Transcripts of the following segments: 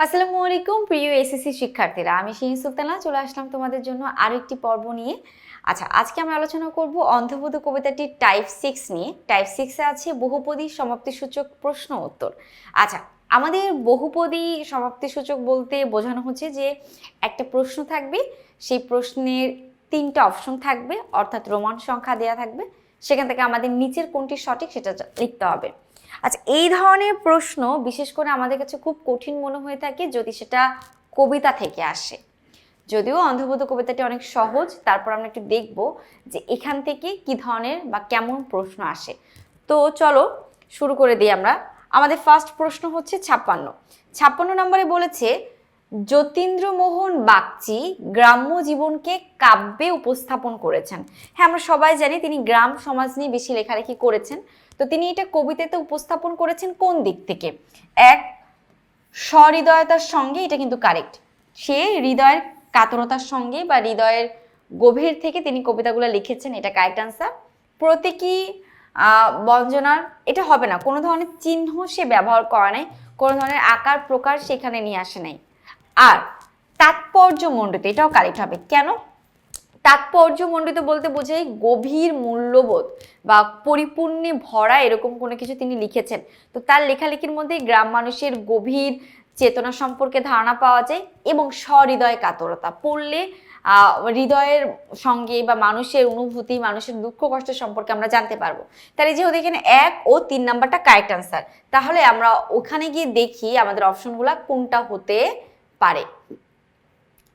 আসসালামু আলাইকুম, প্রিয় এসএসসি শিক্ষার্থীরা। আমি শিহিন সুলতানা, চলে আসলাম তোমাদের জন্য আরও একটি পর্ব নিয়ে। আচ্ছা আজকে আমরা আলোচনা করব অন্ধবোধ কবিতাটির টাইপ সিক্স নিয়ে। টাইপ সিক্সে আছে বহুপদী সমাপ্তিসূচক প্রশ্ন উত্তর। আচ্ছা আমাদের বহুপদী সমাপ্তিসূচক বলতে বোঝানো হচ্ছে যে একটা প্রশ্ন থাকবে, সেই প্রশ্নের তিনটা অপশন থাকবে, অর্থাৎ রোমান সংখ্যা দেয়া থাকবে। সেখান থেকে আমাদের নিচের কোনটি সঠিক সেটা লিখতে হবে। আচ্ছা এই ধরনের প্রশ্ন বিশেষ করে আমাদের কাছে খুব কঠিন মনে হয়ে থাকে যদি সেটা কবিতা থেকে আসে। যদিও অন্ধবোধ কবিতাটি অনেক সহজ, তারপর আমরা একটু দেখব যে এখান থেকে কি ধরনের বা কেমন প্রশ্ন আসে। তো চলো শুরু করে দিই আমরা। আমাদের ফার্স্ট প্রশ্ন হচ্ছে ছাপ্পান্ন। ছাপ্পান্ন নম্বরে বলেছে যতীন্দ্রমোহন বাগচি গ্রাম্য জীবনকে কাব্যে উপস্থাপন করেছেন। হ্যাঁ আমরা সবাই জানি তিনি গ্রাম সমাজ নিয়ে বেশি লেখালেখি করেছেন। তো তিনি এটা কবিতাতে উপস্থাপন করেছেন কোন দিক থেকে? এক সহৃদয়তার সঙ্গে এটা কিন্তু কারেক্ট সে হৃদয়ের কাতরতার সঙ্গে বা হৃদয়ের গভীর থেকে তিনি কবিতাগুলো লিখেছেন, এটা কারেক্ট আনসার প্রতীকী বঞ্জনার, এটা হবে না। কোনো ধরনের চিহ্ন সে ব্যবহার করা নাই, কোনো ধরনের আকার প্রকার সেখানে নিয়ে আসে নাই। আর তাৎপর্য মণ্ডিত এটাও কারেক্ট হবে। কেন? তাৎপর্য মণ্ডিত বলতে বোঝাই গভীর মূল্যবোধ বা পরিপূর্ণে ভরা এরকম কোনো কিছু তিনি লিখেছেন। তো তার লেখালেখির মধ্যে গ্রাম মানুষের গভীর চেতনা সম্পর্কে ধারণা পাওয়া যায় এবং সহৃদয় কাতরতা। পড়লে হৃদয়ের সঙ্গে বা মানুষের অনুভূতি, মানুষের দুঃখ, কষ্ট সম্পর্কে আমরা জানতে পারব। তাহলে যেহেতু এখানে এক ও তিন নাম্বারটা কারেক্ট আনসার তাহলে আমরা ওখানে গিয়ে দেখি আমাদের অপশনগুলো কোনটা হতে পারে।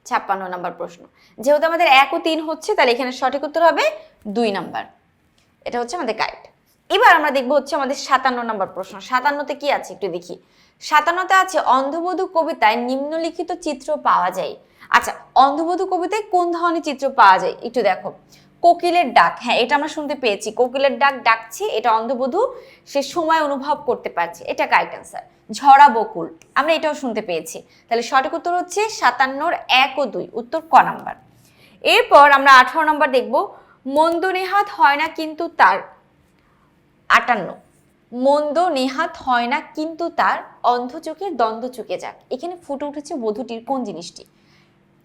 ছাপ্পান্ন নাম্বার প্রশ্ন। যেহেতু আমাদের এক ও তিন হচ্ছে, তাহলে এখানে সঠিক উত্তর হবে দুই নাম্বার। এটা হচ্ছে আমাদের কারেক্ট এবার আমরা দেখব হচ্ছে আমাদের সাতান্ন নম্বর প্রশ্ন। সাতান্নতে কি আছে একটু দেখি। সাতান্নতে আছে, অন্ধবধূ কবিতায় নিম্নলিখিত চিত্র পাওয়া যায়। আচ্ছা অন্ধবধূ কবিতায় কোন ধরনের চিত্র পাওয়া যায় একটু দেখো। কোকিলের ডাক। হ্যাঁ এটা আমরা শুনতে পেয়েছি। কোকিলের ডাক ডাকছে, এটা অন্ধবধূ, সে সময় অনুভব করতে পারছে। এটা কারেক্ট অ্যান্সার। ঝরা বকুল, আমরা এটাও শুনতে পেয়েছি। তাহলে সঠিক উত্তর হচ্ছে সাতান্নর এক ও দুই, উত্তর ক নাম্বার। এরপর আমরা আঠারো নম্বর দেখব। মন্দ নেহাত হয় না কিন্তু তার আটান্ন। মন্দ নেহাত হয় না কিন্তু তার অন্ধ চোখে দ্বন্দ্ব চুকে যাক। এখানে ফুটে উঠেছে বধূটির কোন জিনিসটি?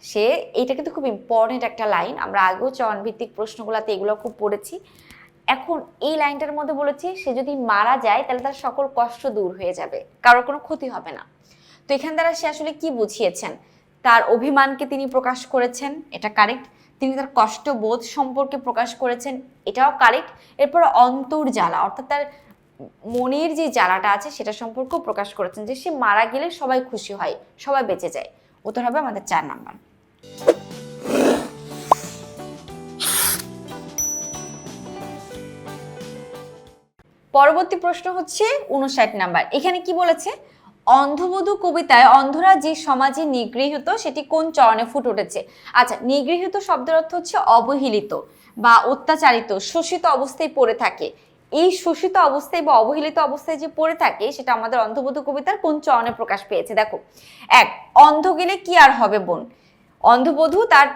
সে এটা কিন্তু খুব ইম্পর্টেন্ট একটা লাইন আমরা আগেও চয়ন ভিত্তিক প্রশ্নগুলোতে এগুলো খুব পড়েছি। এখন এই লাইনটার মধ্যে বলেছি, সে যদি মারা যায়, তাহলে তার সকল কষ্ট দূর হয়ে যাবে। কারোর কোনো ক্ষতি হবে না। তো এখান দ্বারা সে আসলে কি বুঝিয়েছেন? তার অভিমানকে তিনি প্রকাশ করেছেন, এটা কারেক্ট তিনি তার কষ্টবোধ সম্পর্কে প্রকাশ করেছেন, এটাও কারেক্ট এরপর অন্তর জ্বালা অর্থাৎ তার মনের যে জ্বালাটা আছে, সেটা সম্পর্কেও প্রকাশ করেছেন যে সে মারা গেলে সবাই খুশি হয়, সবাই বেঁচে যায়। উত্তর হবে আমাদের চার নাম্বার। পরবর্তী প্রশ্ন হচ্ছে উনষাট নাম্বার। এখানে কি বলেছে? অন্ধবধূ কবিতায় অন্ধরা যে সমাজে নিগৃহীত, সেটি কোন চরণে ফুট উঠেছে? আচ্ছা নিগৃহীত শব্দের অর্থ হচ্ছে অবহেলিত বা অত্যাচারিত, শোষিত অবস্থায় পড়ে থাকে। এই শোষিত অবস্থায় বা অবহেলিত অবস্থায় যে পড়ে থাকে, সেটা আমাদের অন্ধবধূ কবিতার কোন চরণে প্রকাশ পেয়েছে? দেখো, এক, অন্ধ গেলে কি আর হবে বোন? অন্ধবধূ তার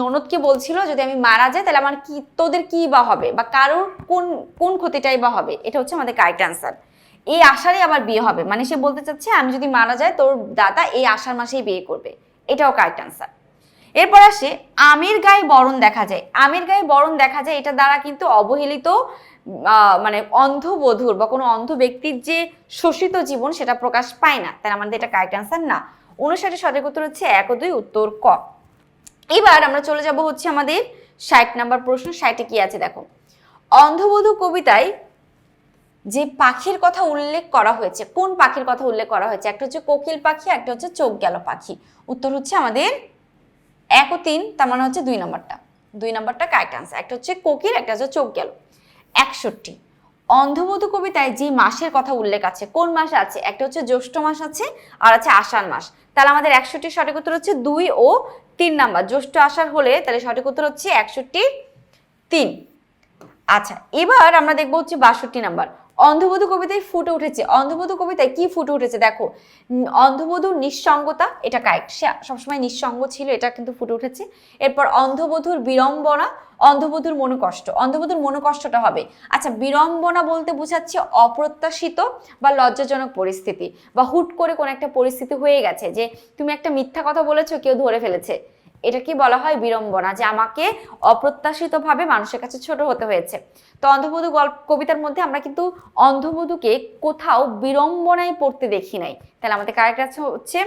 ননদকে বলছিল, যদি আমি মারা যাই, তাহলে আমার কি, তোদের কি বা হবে? বা কারোর কোন কোন ক্ষতিটাই বা হবে? এটা হচ্ছে আমাদের কারেক্ট অ্যান্সার। এই আশারই আবার বিয়ে হবে। মানে সে বলতে চাচ্ছে, আমি যদি মারা যাই, তোর দাদা এই আশার মাসেই বিয়ে করবে। এটাও কারেক্ট অ্যান্সার। এরপর আসে, আমের গায়ে বরণ দেখা যায়। আমের গায়ে বরণ দেখা যায়, এটা দ্বারা কিন্তু অবহেলিত মানে অন্ধবধূর বা কোনো অন্ধ ব্যক্তির যে শোষিত জীবন, সেটা প্রকাশ পায় না। তাই আমাদের এটা কারেক্ট অ্যান্সার না। অনুসারে সঠিক উত্তর হচ্ছে এক ও দুই, উত্তর ক। এবার আমরা চলে যাব হচ্ছে আমাদের ষাট নাম্বার প্রশ্ন, ষাটে কি আছে দেখো? অন্ধবধূ কবিতায় যে পাখির কথা উল্লেখ করা হয়েছে, কোন পাখির কথা উল্লেখ করা হয়েছে? একটা হচ্ছে কোকিল পাখি, একটা হচ্ছে চোখ গেল পাখি। উত্তর হচ্ছে আমাদের এক ও তিন, তার মানে হচ্ছে দুই নম্বরটা। দুই নম্বরটা কারেক্ট আনসার একটা হচ্ছে কোকিল, একটা হচ্ছে চোখ গেল। একষট্টি। অন্ধবধূ কবিতায় যে মাসের কথা উল্লেখ আছে কোন মাস আছে? একটা হচ্ছে জ্যৈষ্ঠ মাস আছে আর আছে আষাঢ় মাস। তাহলে আমাদের একষট্টি সঠিক উত্তর হচ্ছে দুই ও তিন নাম্বার। জ্যৈষ্ঠ আষাঢ় হলে তাহলে সঠিক উত্তর হচ্ছে একষট্টি তিন। আচ্ছা এবার আমরা দেখব হচ্ছে বাষট্টি নাম্বার। অন্ধবধূ কবিতায় ফুটে উঠেছে। অন্ধবধূ কবিতায় কি ফুটে উঠেছে? দেখো উম, অন্ধবধূর নিঃসঙ্গতা এটা কারেক্ট সে সবসময় নিঃসঙ্গ ছিল এটা কিন্তু ফুটে উঠেছে। এরপর অন্ধবধূর বিড়ম্বনা অন্ধবধূর মনোকষ্ট। অন্ধবধূর মনোকষ্টটা হবে। আচ্ছা বিড়ম্বনা বলতে বোঝাচ্ছে অপ্রত্যাশিত বা লজ্জাজনক পরিস্থিতি বা হুট করে কোনো একটা পরিস্থিতি হয়ে গেছে যে তুমি একটা মিথ্যা কথা বলেছ, কেউ ধরে ফেলেছে। এটা কি বলা হয় বিড়ম্বনা? যে আমাকে অপ্রত্যাশিতভাবে মানুষের কাছে ছোট হতে হয়েছে। তো অন্ধবধূ গল্প, কবিতার মধ্যে আমরা কিন্তু অন্ধবধূকে কোথাও বিড়ম্বনায় পড়তে দেখি নাই। তাহলে আমাদের কারেক্ট আছে হচ্ছে?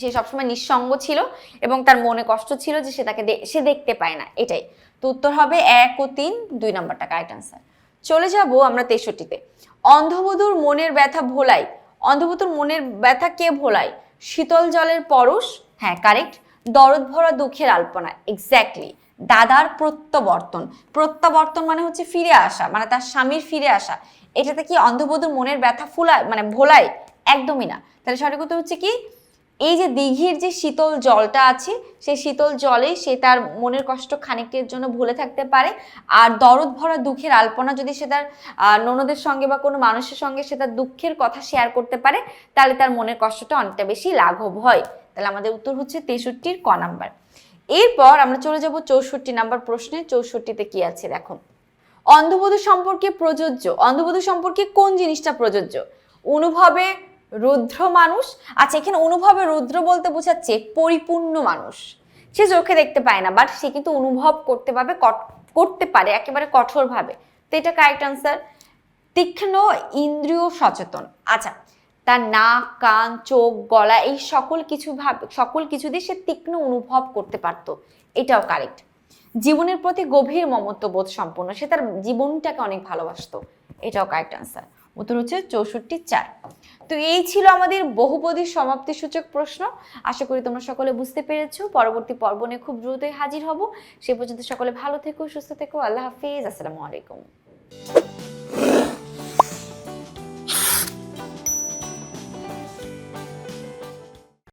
সে সবসময় নিঃসঙ্গ ছিল এবং তার মনে কষ্ট ছিল যে সে তাকে সে দেখতে পায় না। এটাই। তো উত্তর হবে এক ও তিন, দুই নাম্বারটা কারেক্ট আনসার চলে যাব আমরা তেষট্টিতে। অন্ধবধুর মনের ব্যথা ভোলাই। অন্ধবধুর মনের ব্যথা কে ভোলায়? শীতল জলের পরশ হ্যাঁ কারেক্ট দরদ ভরা দুঃখের আলপনা এক্স্যাক্টলি দাদার প্রত্যাবর্তন। প্রত্যাবর্তন মানে হচ্ছে ফিরে আসা মানে তার স্বামীর ফিরে আসা। এটাতে কি অন্ধবধূর মনের ব্যথা ফুলায় মানে ভোলায়? একদমই না। তাহলে সঠিক উত্তর হচ্ছে কি? এই যে দিঘির যে শীতল জলটা আছে, সেই শীতল জলে সে তার মনের কষ্ট খানিকটির জন্য ভুলে থাকতে পারে। আর দরদ ভরা দুঃখের আলপনা যদি সে তার ননদের সঙ্গে বা কোনো মানুষের সঙ্গে সে তার দুঃখের কথা শেয়ার করতে পারে, তাহলে তার মনের কষ্টটা অনেকটা বেশি লাঘব হয়। তাহলে আমাদের উত্তর হচ্ছে তেষট্টির ক নাম্বার। এরপর আমরা চলে যাব চৌষট্টি নাম্বার প্রশ্নে। চৌষট্টিতে কি আছে দেখো অন্ধবধূ সম্পর্কে প্রযোজ্য। অন্ধবধূ সম্পর্কে কোন জিনিসটা প্রযোজ্য? অনুভবে রুদ্র মানুষ আচ্ছা এখানে অনুভবে রুদ্র বলতে বোঝাচ্ছে পরিপূর্ণ মানুষ। সে চোখে দেখতে পায় না বাট সে কিন্তু অনুভব করতে পারবে করতে পারে একেবারে কঠোরভাবে। তো এটা কারেক্ট আনসার তীক্ষ্ণ, ইন্দ্রিয় সচেতন। আচ্ছা তার নাক, কান, চোখ, গলা, এই সকল কিছু ভাব, সকল কিছু দিয়ে সে তীক্ষ্ণ অনুভব করতে পারতো। এটাও কারেক্ট জীবনের প্রতি গভীর মমত্ববোধ সম্পন্ন। সে তার জীবনটাকে অনেক ভালোবাসতো। এটাও কারেক্ট আনসার উত্তর হচ্ছে চৌষট্টি চার। তো এই ছিল আমাদের বহুপদী সমাপ্তি সূচক প্রশ্ন। আশা করি তোমরা সকলে বুঝতে পেরেছ। পরবর্তী পর্ব নিয়ে খুব দ্রুতই হাজির হব। সে পর্যন্ত সকলে ভালো থেকো, সুস্থ থেকো। আল্লাহ হাফিজ। আসসালামু আলাইকুম।